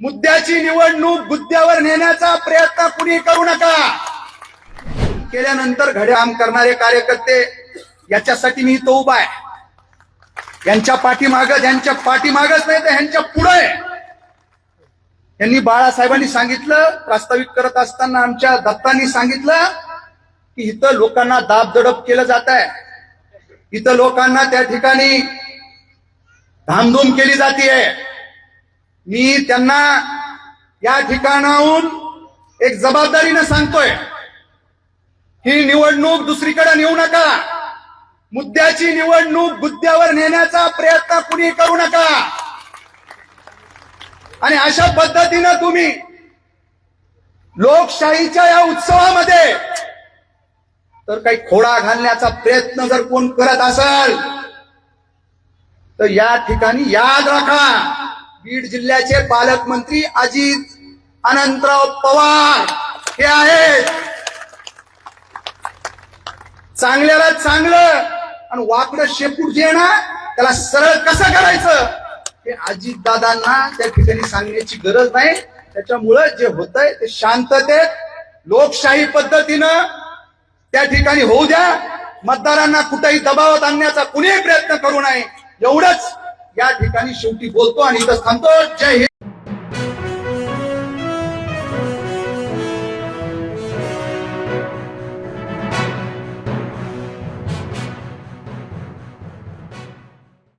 मुद्द्याची निवडणूक बुद्ध्यावर नेण्याचा प्रयत्न कुणी करू नका. केल्यानंतर घड्याम करणारे कार्यकर्ते याच्यासाठी मी तो उभा आहे. यांच्या पाठीमाग यांच्या पाठीमागच नाही तर यांच्या पुढे यांनी बाळासाहेबांनी सांगितलं प्रास्ताविक करत असताना आमच्या दत्तांनी सांगितलं की इथं लोकांना दाबदडप केलं जात आहे. इथं लोकांना त्या ठिकाणी धामधूम केली जाते मी त्यांना या ठिकाणाहून एक जबाबदारीनं सांगतोय ही निवडणूक दुसरीकडे नेऊ नका. मुद्द्याची निवडणूक मुद्द्यावर नेण्याचा प्रयत्न कुणी करू नका. आणि अशा पद्धतीनं तुम्ही लोकशाहीच्या या उत्सवामध्ये तर काही खोडा घालण्याचा प्रयत्न जर कोण करत असेल तर या ठिकाणी याद राखा. बीड जिल्ह्याचे पालकमंत्री अजित अनंतराव पवार हे आहेत. चांगल्याला चांगलं आणि वाकडं शेपूट जे ना त्याला सरळ कसं करायचं? हे अजित दादांना त्या ठिकाणी सांगण्याची गरज नाही. त्याच्यामुळं जे होतंय ते शांततेत लोकशाही पद्धतीनं त्या ठिकाणी होऊ द्या. मतदारांना कुठेही दबावात आणण्याचा कुणीही प्रयत्न करू नये. एवढंच या ठिकाणी शेवटी बोलतो आणि इथं थांबतो. जय हिंद.